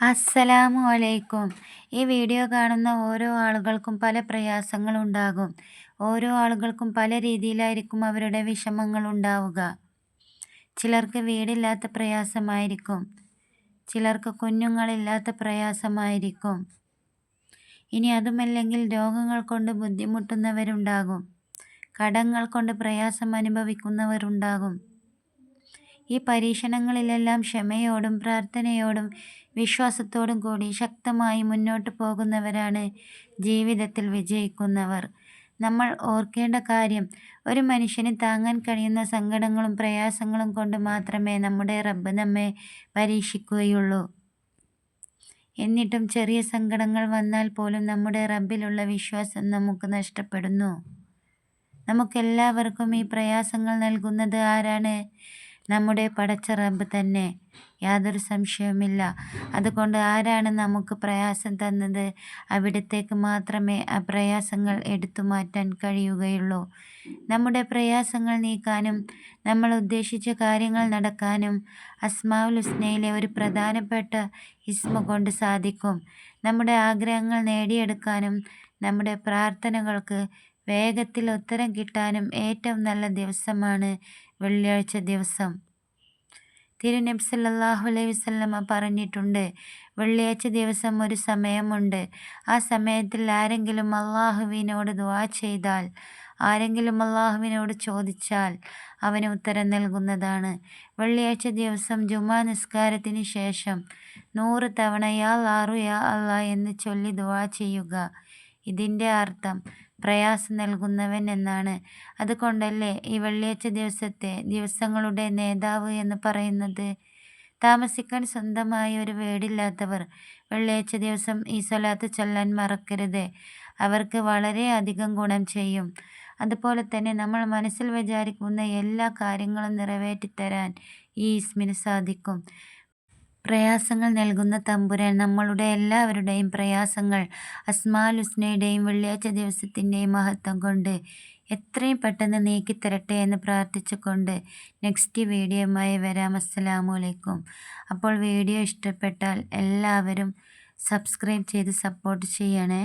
അസ്സലാമു അലൈക്കും ഈ വീഡിയോ കാണുന്ന ഓരോ ആളുകൾക്കും പല പ്രയാസങ്ങളുണ്ടാകും. ഓരോ ആളുകൾക്കും പല രീതിയിലായിരിക്കും അവരുടെ വിഷമങ്ങൾ ഉണ്ടാവുക ചിലർക്ക് വീടില്ലാത്ത പ്രയാസമായിരിക്കും. ചിലർക്ക് കുഞ്ഞുങ്ങളില്ലാത്ത പ്രയാസമായിരിക്കും. ഇനി അതുമല്ലെങ്കിൽ രോഗങ്ങൾ കൊണ്ട് ബുദ്ധിമുട്ടുന്നവരുണ്ടാകും. കടങ്ങൾ കൊണ്ട് പ്രയാസം അനുഭവിക്കുന്നവരുണ്ടാകും. ഈ പരീക്ഷണങ്ങളിലെല്ലാം ക്ഷമയോടും പ്രാർത്ഥനയോടും വിശ്വാസത്തോടും കൂടി ശക്തമായി മുന്നോട്ട് പോകുന്നവരാണ് ജീവിതത്തിൽ വിജയിക്കുന്നവർ. നമ്മൾ ഓർക്കേണ്ട കാര്യം ഒരു മനുഷ്യന് താങ്ങാൻ കഴിയുന്ന സങ്കടങ്ങളും പ്രയാസങ്ങളും കൊണ്ട് മാത്രമേ നമ്മുടെ റബ്ബ് നമ്മെ പരീക്ഷിക്കുകയുള്ളൂ. എന്നിട്ടും ചെറിയ സങ്കടങ്ങൾ വന്നാൽ പോലും നമ്മുടെ റബ്ബിലുള്ള വിശ്വാസം നമുക്ക് നഷ്ടപ്പെടുന്നു. നമുക്കെല്ലാവർക്കും ഈ പ്രയാസങ്ങൾ നൽകുന്നത് ആരാണ്? നമ്മുടെ പടച്ച റബ്ബ് തന്നെ. യാതൊരു സംശയവുമില്ല. അതുകൊണ്ട് ആരാണ് നമുക്ക് പ്രയാസം തന്നത്? അവിടത്തേക്ക് മാത്രമേ ആ പ്രയാസങ്ങൾ എടുത്തു മാറ്റാൻ കഴിയുകയുള്ളൂ. നമ്മുടെ പ്രയാസങ്ങൾ നീക്കാനും നമ്മൾ ഉദ്ദേശിച്ച കാര്യങ്ങൾ നടക്കാനും അസ്മാവുൽ ഹുസ്നയിലെ ഒരു പ്രധാനപ്പെട്ട ഇസ്മ കൊണ്ട് സാധിക്കും. നമ്മുടെ ആഗ്രഹങ്ങൾ നേടിയെടുക്കാനും നമ്മുടെ പ്രാർത്ഥനകൾക്ക് വേഗത്തിൽ ഉത്തരം കിട്ടാനും ഏറ്റവും നല്ല ദിവസമാണ് വെള്ളിയാഴ്ച ദിവസം. തിരുനബി സല്ലാഹു അലൈഹി വസല്ലമ പറഞ്ഞിട്ടുണ്ട് വെള്ളിയാഴ്ച ദിവസം ഒരു സമയമുണ്ട്. ആ സമയത്തിൽ ആരെങ്കിലും അള്ളാഹുവിനോട് ദുവാ ചെയ്താൽ ആരെങ്കിലും അള്ളാഹുവിനോട് ചോദിച്ചാൽ അവന് ഉത്തരം നൽകുന്നതാണ്. വെള്ളിയാഴ്ച ദിവസം ജുമാ നിസ്കാരത്തിന് ശേഷം നൂറ് തവണ യാ ലാറു യാ അള്ളാ എന്ന് ചൊല്ലി ദുവാ ചെയ്യുക. ഇതിന്റെ അർത്ഥം പ്രയാസം നൽകുന്നവൻ എന്നാണ്. അതുകൊണ്ടല്ലേ ഈ വെള്ളിയാഴ്ച ദിവസത്തെ ദിവസങ്ങളുടെ നേതാവ് എന്ന് പറയുന്നത്? താമസിക്കാൻ സ്വന്തമായി ഒരു വീടില്ലാത്തവർ വെള്ളിയാഴ്ച ദിവസം ഈ സ്വലാത്ത് ചൊല്ലാൻ മറക്കരുത്. അവർക്ക് വളരെ അധികം ഗുണം ചെയ്യും. അതുപോലെ തന്നെ നമ്മൾ മനസ്സിൽ വിചാരിക്കുന്ന എല്ലാ കാര്യങ്ങളും നിറവേറ്റിത്തരാൻ ഈ ഇസ്മിന് സാധിക്കും. പ്രയാസങ്ങൾ നൽകുന്ന തമ്പുരാൻ നമ്മളുടെ എല്ലാവരുടെയും പ്രയാസങ്ങൾ അസ്മാൽ ഹുസ്നയുടെയും വെള്ളിയാഴ്ച ദിവസത്തിന്റെയും മഹത്വം കൊണ്ട് എത്രയും പെട്ടെന്ന് നീക്കിത്തരട്ടെ എന്ന് പ്രാർത്ഥിച്ചുകൊണ്ട് നെക്സ്റ്റ് വീഡിയോയുമായി വരാം. അസ്സലാമു അലൈക്കും. അപ്പോൾ വീഡിയോ ഇഷ്ടപ്പെട്ടാൽ എല്ലാവരും സബ്സ്ക്രൈബ് ചെയ്ത് സപ്പോർട്ട് ചെയ്യണേ.